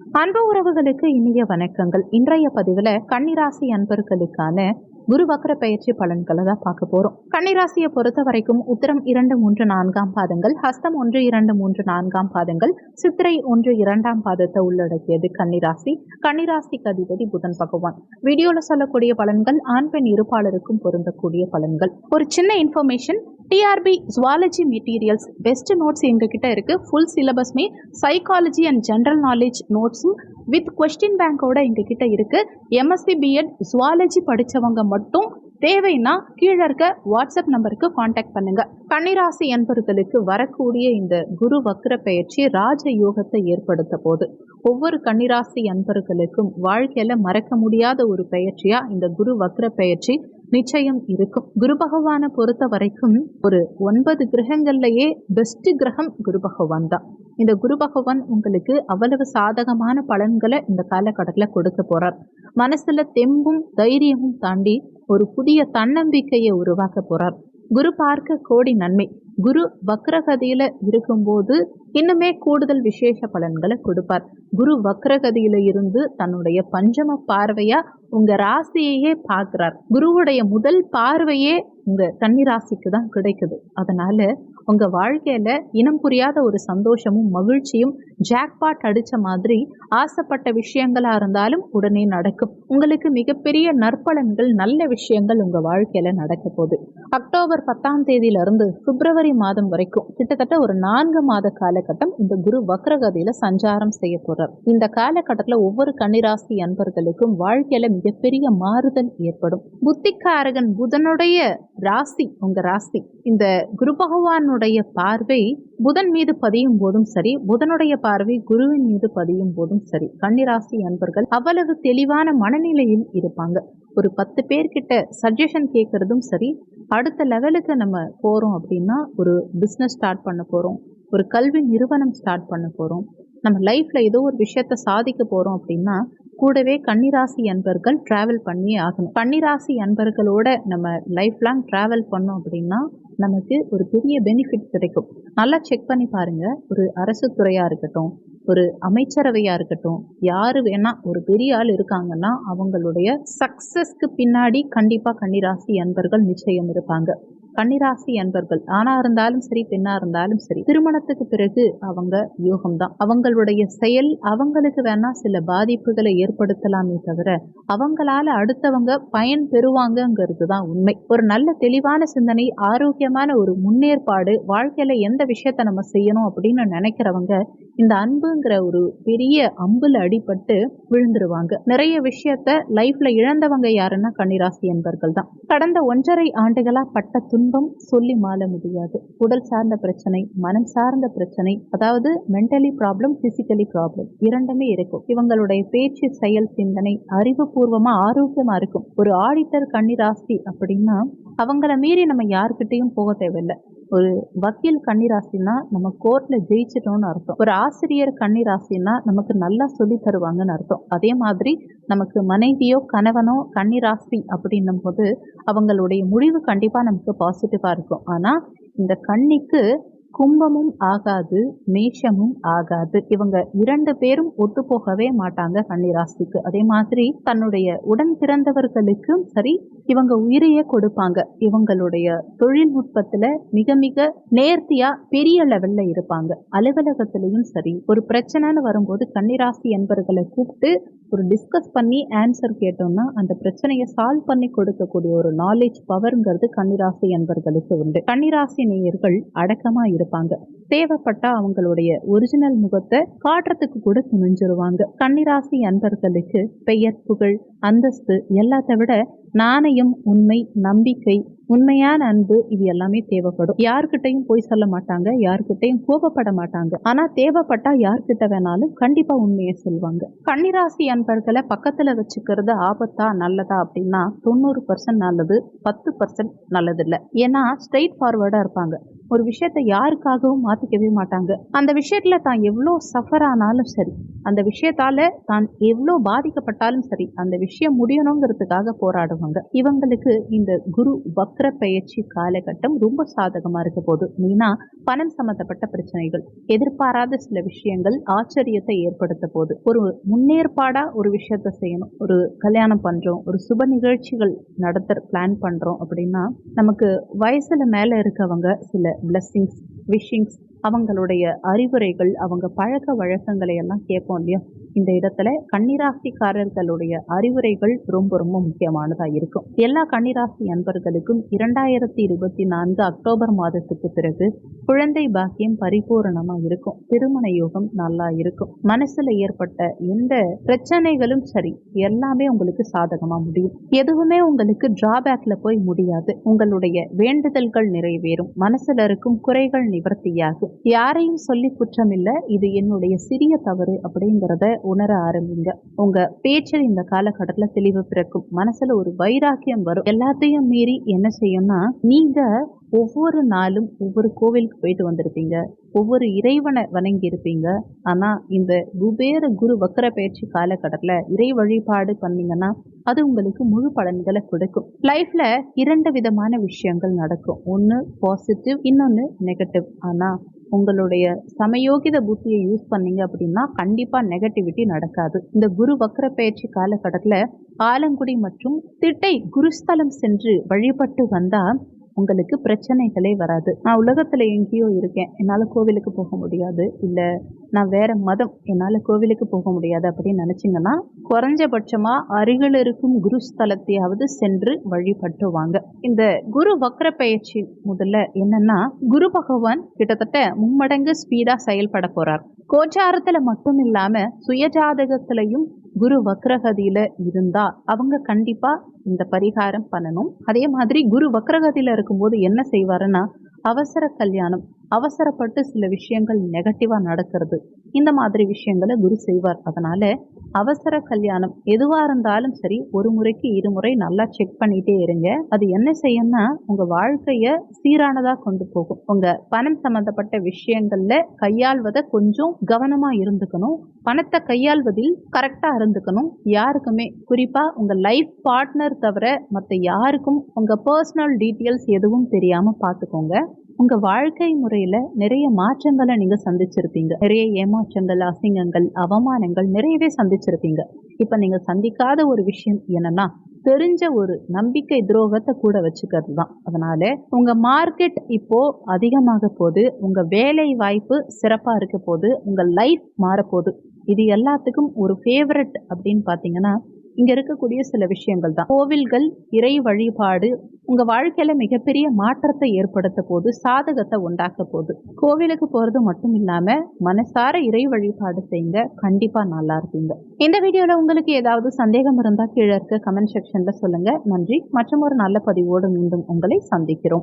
அன்பு உறவுகளுக்கு இனிய வணக்கங்கள். இன்றைய பதிவில் கன்னிராசி அன்பர்களுக்கான குரு வக்கர பயிற்சி பலன்களை தான் பார்க்க போறோம். கன்னிராசியை பொறுத்த வரைக்கும் உத்தரம் இரண்டு மூன்று நான்காம் பாதங்கள் ஹஸ்தம் ஒன்று இரண்டு மூன்று நான்காம் பாதங்கள் சித்திரை ஒன்று இரண்டாம் பாதத்தை உள்ளடக்கியது கன்னிராசி. கன்னிராசிக்கு அதிபதி புதன் பகவான். வீடியோல சொல்லக்கூடிய பலன்கள் ஆண் பெண் இருப்பாளருக்கும் பொருந்தக்கூடிய பலன்கள். ஒரு சின்ன information TRB zoology materials best notes எங்ககிட்ட இருக்குது ஃபுல் சிலபஸ்மே சைக்காலஜி அண்ட் ஜென்ரல் நாலேஜ் நோட்ஸும் வித் கொஸ்டின் பேங்கோட எங்ககிட்ட இருக்குது எம்எஸ்சி பிஎட் ஜுவாலஜி படித்தவங்க மட்டும் தேவைன்னா கீழே இருக்க வாட்ஸ்அப் நம்பருக்கு காண்டாக்ட் பண்ணுங்க. கன்னிராசி என்பர்களுக்கு வரக்கூடிய இந்த குரு வக்ர பயிற்சி ராஜ யோகத்தை ஏற்படுத்த போது ஒவ்வொரு கன்னிராசி அன்பர்களுக்கும் வாழ்க்கையில மறக்க முடியாத ஒரு பயிற்சியா இந்த குரு வக்ர பயிற்சி நிச்சயம் இருக்கும். குரு பகவானை பொறுத்த வரைக்கும் ஒரு ஒன்பது கிரகங்கள்லயே பெஸ்ட் கிரகம் குரு பகவான் தான். இந்த குரு பகவான் உங்களுக்கு அவ்வளவு சாதகமான பலன்களை இந்த காலகட்டத்தில் கொடுக்க போறார். மனசுல தெம்பும் தைரியமும் தாண்டி ஒரு புதிய தன்னம்பிக்கையை உருவாக்க போறார். குரு பார்க்க கோடி நன்மை. குரு வக்ரகதியில இருக்கும்போது இன்னுமே கூடுதல் விசேஷ பலன்களை கொடுப்பார். குரு வக்ரகதியில இருந்து தன்னுடைய பஞ்சம பார்வையா உங்க ராசியையே பார்க்கிறார். குருவுடைய முதல் பார்வையே உங்க கன்னி ராசிக்கு தான் கிடைக்குது. அதனால உங்க வாழ்க்கையில இனம் புரியாத ஒரு சந்தோஷமும் மகிழ்ச்சியும் ஜாக்பாட் அடிச்ச மாதிரி ஆசைப்பட்ட விஷயங்களா இருந்தாலும் உடனே நடக்கும். உங்களுக்கு மிகப்பெரிய நற்பலன்கள் நல்ல விஷயங்கள் உங்க வாழ்க்கையில நடக்க போகுது. அக்டோபர் பத்தாம் தேதியில இருந்து பிப்ரவரி மாதம் வரைக்கும் கிட்டத்தட்ட ஒரு நான்கு மாத காலகட்டம் இந்த குரு வக்ரகதியில சஞ்சாரம் செய்ய போறார். இந்த காலகட்டத்துல ஒவ்வொரு கன்னிராசி அன்பர்களுக்கும் வாழ்க்கையில மிகப்பெரிய மாறுதல் ஏற்படும். புத்திக்காரகன் புதனுடைய ராசி உங்க ராசி. இந்த குரு பகவானுடைய பார்வை புதன் மீது பதியும் போதும் சரி புதனுடைய பார்வை குருவின் மீது பதியும் போதும் சரி. கன்னிராசி அன்பர்கள் அவ்வளவு தெளிவான மனநிலையில் இருப்பாங்க. ஒரு பத்து பேர்கிட்ட சஜஷன் கேட்கறதும் சரி அடுத்த லெவலுக்கு நம்ம போகிறோம் அப்படின்னா ஒரு பிஸ்னஸ் ஸ்டார்ட் பண்ண போகிறோம் ஒரு கல்வி நிறுவனம் ஸ்டார்ட் பண்ண போகிறோம் நம்ம லைஃப்பில் ஏதோ ஒரு விஷயத்த சாதிக்க போகிறோம் அப்படின்னா கூடவே கன்னிராசி அன்பர்கள் ட்ராவல் பண்ணியே ஆகணும். கன்னிராசி அன்பர்களோட நம்ம லைஃப் லாங் ட்ராவல் பண்ணோம் அப்படின்னா நமக்கு ஒரு பெரிய பெனிஃபிட் கிடைக்கும். நல்லா செக் பண்ணி பாருங்க. ஒரு அரசு துறையாக இருக்கட்டும் ஒரு அமைச்சரவையாக இருக்கட்டும் யார் வேணால் ஒரு பெரிய ஆள் இருக்காங்கன்னா அவங்களுடைய சக்ஸஸ்க்கு பின்னாடி கண்டிப்பாக கன்னிராசி அன்பர்கள் நிச்சயம் இருப்பாங்க. கன்னிராசி அன்பர்கள் ஆணா இருந்தாலும் சரி பெண்ணா இருந்தாலும் சரி திருமணத்துக்கு பிறகு அவங்க யோகம்தான். அவங்களுடைய செயல் அவங்களுக்கு வேணா சில பாதிப்புகளை ஏற்படுத்தலாமே தவிர அவங்களால அடுத்தவங்க பயன் பெறுவாங்கங்கிறது தான் உண்மை. ஒரு நல்ல தெளிவான சிந்தனை ஆரோக்கியமான ஒரு முன்னேற்பாடு வாழ்க்கையில எந்த விஷயத்த நம்ம செய்யணும் அப்படின்னு நினைக்கிறவங்க இந்த அன்புங்கிற ஒரு பெரிய அம்புல அடிபட்டு விழுந்துருவாங்க. நிறைய விஷயத்த லைஃப்ல இழந்தவங்க யாருன்னா கன்னிராசி என்பர்கள் தான். கடந்த ஒன்றரை ஆண்டுகளா பட்ட துன்பம் சொல்லி மாற முடியாது. உடல் சார்ந்த பிரச்சனை மனம் சார்ந்த பிரச்சனை அதாவது மென்டலி ப்ராப்ளம் பிசிக்கலி ப்ராப்ளம் இரண்டுமே இருக்கும். இவங்களுடைய பேச்சு செயல் சிந்தனை அறிவுபூர்வமா ஆரோக்கியமா இருக்கும். ஒரு ஆடிட்டர் கன்னிராசி அப்படின்னா அவங்கள மீறி நம்ம யாருக்கிட்டையும் போக தேவையில்லை. ஒரு வக்கீல் கன்னிராசினா நம்ம கோர்ட்ல ஜெயிச்சிட்டோம்னு அர்த்தம். ஒரு ஆசிரியர் கன்னிராசினா நமக்கு நல்லா சொல்லி தருவாங்கன்னு அர்த்தம். அதே மாதிரி நமக்கு மனைவியோ கணவனோ கன்னிராசி அப்படின்னும் போது அவங்களுடைய முடிவு கண்டிப்பா நமக்கு பாசிட்டிவா இருக்கும். ஆனா இந்த கன்னிக்கு கும்பமும் ஆகாது மேஷமும் ஆகாது. இவங்க இரண்டு பேரும் ஒத்து போகவே மாட்டாங்க கன்னிராசிக்கு. அதே மாதிரி தன்னுடைய உடன் பிறந்தவர்களுக்கும் சரி இவங்க உயிரையே கொடுப்பாங்க. இவங்களுடைய தொழில்நுட்பத்துல மிக மிக நேர்த்தியா பெரிய லெவல்ல இருப்பாங்க. அலுவலகத்திலையும் சரி ஒரு பிரச்சனைன்னு வரும்போது கன்னிராசி என்பர்களை கூப்பிட்டு ஒரு டிஸ்கஸ் பண்ணி ஆன்சர் கேட்டோம்னா அந்த பிரச்சனையை சால்வ் பண்ணி கொடுக்கக்கூடிய ஒரு நாலேஜ் பவர்ங்கிறது கன்னிராசி என்பர்களுக்கு உண்டு. கன்னிராசி நேயர்கள் அடக்கமாக இருப்பாங்க. தேவைப்பட்டா அவங்களுடைய ஒரிஜினல் முகத்தை காட்டுறதுக்கு கூட துணிஞ்சிருவாங்க. கன்னிராசி அன்பர்களுக்கு பெயர் புகழ் அந்தஸ்து எல்லாத்த விட நாணயம் உண்மை நம்பிக்கை உண்மையான அன்பு இது எல்லாமே தேவைப்படும். யார்கிட்டையும் போய் சொல்ல மாட்டாங்க யார்கிட்டையும் கோபப்பட மாட்டாங்க. ஆனா தேவைப்பட்டா யார்கிட்ட வேணாலும் கண்டிப்பா உண்மையை சொல்லுவாங்க கன்னிராசி அன்பர்களை பக்கத்துல வச்சுக்கிறது ஆபத்தா நல்லதா அப்படின்னா தொண்ணூறு பர்சன்ட் நல்லது பத்து பர்சன்ட் நல்லது இல்லை ஏன்னா ஸ்ட்ரெயிட் ஃபார்வர்டா இருப்பாங்க. ஒரு விஷயத்தை யாருக்காகவும் மாற்றிக்கவே மாட்டாங்க. அந்த விஷயத்தில் தான் எவ்வளோ சஃபர் ஆனாலும் சரி அந்த விஷயத்தால் தான் எவ்வளோ பாதிக்கப்பட்டாலும் சரி அந்த விஷயம் முடியணுங்கிறதுக்காக போராடுவாங்க. இவங்களுக்கு இந்த குரு வக்ர பயிற்சி காலகட்டம் ரொம்ப சாதகமாக இருக்க போகுது மெயினா பணம் சம்மந்தப்பட்ட பிரச்சனைகள் எதிர்பாராத சில விஷயங்கள் ஆச்சரியத்தை ஏற்படுத்த போது ஒரு முன்னேற்பாடாக ஒரு விஷயத்த செய்யணும் ஒரு கல்யாணம் பண்ணுறோம் ஒரு சுப நிகழ்ச்சிகள் நடத்த பிளான் பண்ணுறோம் அப்படின்னா நமக்கு வயசில் மேலே இருக்கவங்க சில blessings, wishings அவங்களுடைய அறிவுரைகள் அவங்க பழக்க வழக்கங்களை எல்லாம் கேட்போம் இல்லையா? இந்த இடத்துல கன்னிராசிக்காரர்களுடைய அறிவுரைகள் ரொம்ப ரொம்ப முக்கியமானதா இருக்கும். எல்லா கன்னிராசி அன்பர்களுக்கும் இரண்டாயிரத்தி இருபத்தி நான்கு அக்டோபர் மாதத்துக்கு பிறகு குழந்தை பாக்கியம் பரிபூரணமா இருக்கும். திருமண யோகம் நல்லா இருக்கும். மனசுல ஏற்பட்ட எந்த பிரச்சனைகளும் சரி எல்லாமே உங்களுக்கு சாதகமா முடியும். எதுவுமே உங்களுக்கு டிராபேக்ல போய் முடியாது. உங்களுடைய வேண்டுதல்கள் நிறைவேறும். மனசுல இருக்கும் குறைகள் நிவர்த்தியாகும். யாரையும் சொல்லி குற்றம் இது என்னுடைய சிறிய தவறு அப்படிங்கிறத உணர ஆரம்பிங்க. உங்க பேச்சில் இந்த காலகட்டத்துல தெளிவு பிறக்கும். மனசுல ஒரு வைராக்கியம் வரும். எல்லாத்தையும் மீறி என்ன செய்யும்னா நீங்க ஒவ்வொரு நாளும் ஒவ்வொரு கோவிலுக்கு போயிட்டு வந்திருப்பீங்க. ஒவ்வொரு இறைவனை வணங்கி இருப்பீங்க. ஆனா இந்த குபேர குரு வக்கர பயிற்சி காலகட்டத்துல இறை வழிபாடு பண்ணீங்கன்னா அது உங்களுக்கு முழு பலன்களை கொடுக்கும். லைஃப்ல இரண்டு விதமான விஷயங்கள் நடக்கும். ஒன்று பாசிட்டிவ் இன்னொன்று நெகட்டிவ் ஆனா உங்களுடைய சமயோகித புத்தியை யூஸ் பண்ணீங்க அப்படின்னா கண்டிப்பா நெகட்டிவிட்டி நடக்காது. இந்த குரு வக்கர பயிற்சி காலகட்டத்தில் ஆலங்குடி மற்றும் திட்டை குருஸ்தலம் சென்று வழிபட்டு வந்தா உங்களுக்கு பிரச்சனைகளே வராது. நான் உலகத்துல எங்கேயோ இருக்கேன். என்னால கோவிலுக்கு போக முடியாது. இல்ல நான் வேற மதம். என்னால கோவிலுக்கு போக முடியாது அப்படின்னு நினச்சிங்கன்னா குறைஞ்சபட்சமா அருகில் இருக்கும் குருஸ்தலத்தையாவது சென்று வழிபட்டு வாங்க இந்த குரு வக்ர பயிற்சி முதல்ல என்னன்னா குரு பகவான் கிட்டத்தட்ட மும்மடங்கு ஸ்பீடா செயல்பட போறார். கோச்சாரத்துல மட்டும் இல்லாம சுயஜாதகத்திலையும் குரு வக்ரகதியில இருந்தா அவங்க கண்டிப்பா இந்த பரிகாரம் பண்ணணும். அதே மாதிரி குரு வக்ரகதியில் இருக்கும்போது என்ன செய்வாருன்னா அவசர கல்யாணம் அவசரப்பட்டு சில விஷயங்கள் நெகட்டிவாக நடக்கிறது. இந்த மாதிரி விஷயங்களை குரு செய்வார். அதனால அவசர கல்யாணம் எதுவா இருந்தாலும் சரி ஒரு முறைக்கு இருமுறை நல்லா செக் பண்ணிட்டே இருங்க. அது என்ன செய்யும்னா உங்க வாழ்க்கைய சீரானதா கொண்டு போகும். உங்க பணம் சம்பந்தப்பட்ட விஷயங்கள்ல கையாள்வதை கொஞ்சம் கவனமா இருந்துக்கணும். பணத்தை கையாள்வதில் கரெக்டா இருந்துக்கணும். யாருக்குமே குறிப்பா உங்க லைஃப் பார்ட்னர் தவிர மற்ற யாருக்கும் உங்க பர்சனல் டீட்டெயில்ஸ் எதுவும் தெரியாம பார்த்துக்கோங்க. உங்க வாழ்க்கை முறையில நிறைய மாற்றங்களை நீங்க சந்திச்சிருப்பீங்க. நிறைய ஏமாற்றங்கள் அசிங்கங்கள் அவமானங்கள் நிறையவே சந்திச்சிருப்பீங்க. இப்ப நீங்க சந்திக்காத ஒரு விஷயம் என்னன்னா தெரிஞ்ச ஒரு நம்பிக்கை துரோகத்தை கூட வச்சுக்கிறது தான். அதனால உங்க மார்க்கெட் இப்போ அதிகமாக போகுது உங்க வேலை வாய்ப்பு சிறப்பா இருக்க போது உங்க லைஃப் மாறப்போகுது இது எல்லாத்துக்கும் ஒரு ஃபேவரட் அப்படின்னு பாத்தீங்கன்னா இங்க இருக்கக்கூடிய சில விஷயங்கள் தான். கோவில்கள் இறை வழிபாடு உங்க வாழ்க்கையில மிகப்பெரிய மாற்றத்தை ஏற்படுத்த போது சாதகத்தை உண்டாக்க போகுது கோவிலுக்கு போறது மட்டும் இல்லாம மனசார இறை வழிபாடு செய்யுங்க கண்டிப்பா நல்லா இருப்பீங்க இந்த வீடியோல உங்களுக்கு ஏதாவது சந்தேகம் இருந்தா கீழே இருக்க கமெண்ட் செக்ஷன்ல சொல்லுங்க. நன்றி. மற்றும் ஒரு நல்ல பதிவோடு மீண்டும் உங்களை சந்திக்கிறோம்.